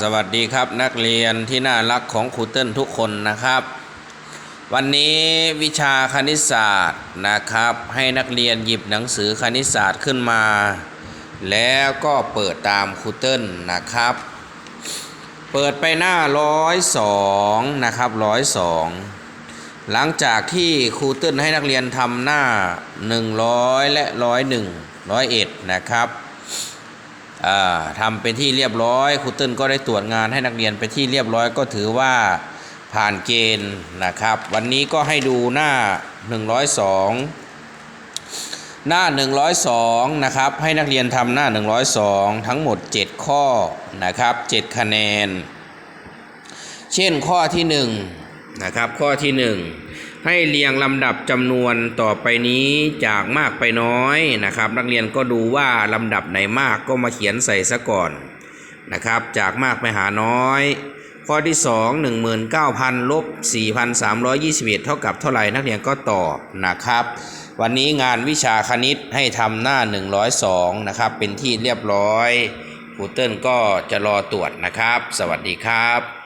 สวัสดีครับนักเรียนที่น่ารักของครูเติ้ลทุกคนนะครับ วันนี้วิชาคณิตศาสตร์นะครับ ให้นักเรียนหยิบหนังสือคณิตศาสตร์ขึ้นมา แล้วก็เปิดตามครูเติ้ลนะครับ เปิดไปหน้าร้อยสองนะครับร้อยสองหลังจากที่ครูเติ้ลให้นักเรียนทำหน้า 100 และร้อยหนึ่งร้อยเอ็ดนะครับ อ่าทำเป็นที่เรียบร้อยครูติ้ลก็ได้ตรวจงานให้นักเรียนไปที่เรียบร้อยก็ถือว่าผ่านเกณฑ์นะครับ วันนี้ก็ให้ดูหน้า 102 หน้า 102 นะครับ ให้นักเรียนทำหน้า 102 ทั้งหมด 7 ข้อนะครับ 7 คะแนน เช่นข้อที่1นะครับข้อที่1 ให้เรียงลำดับจำนวนต่อไปนี้จากมากไปน้อยนะครับ นักเรียนก็ดูว่าลำดับไหนมากก็มาเขียนใส่ซะก่อนนะครับ จากมากไปหาน้อย ข้อที่ 2 19,000ลบ4,321 เท่ากับเท่าไหร่นักเรียนก็ตอบนะครับ วันนี้งานวิชาคณิตให้ทำหน้า 102 นะครับ เป็นที่เรียบร้อยครูเติ้ลก็จะรอตรวจนะครับ สวัสดีครับ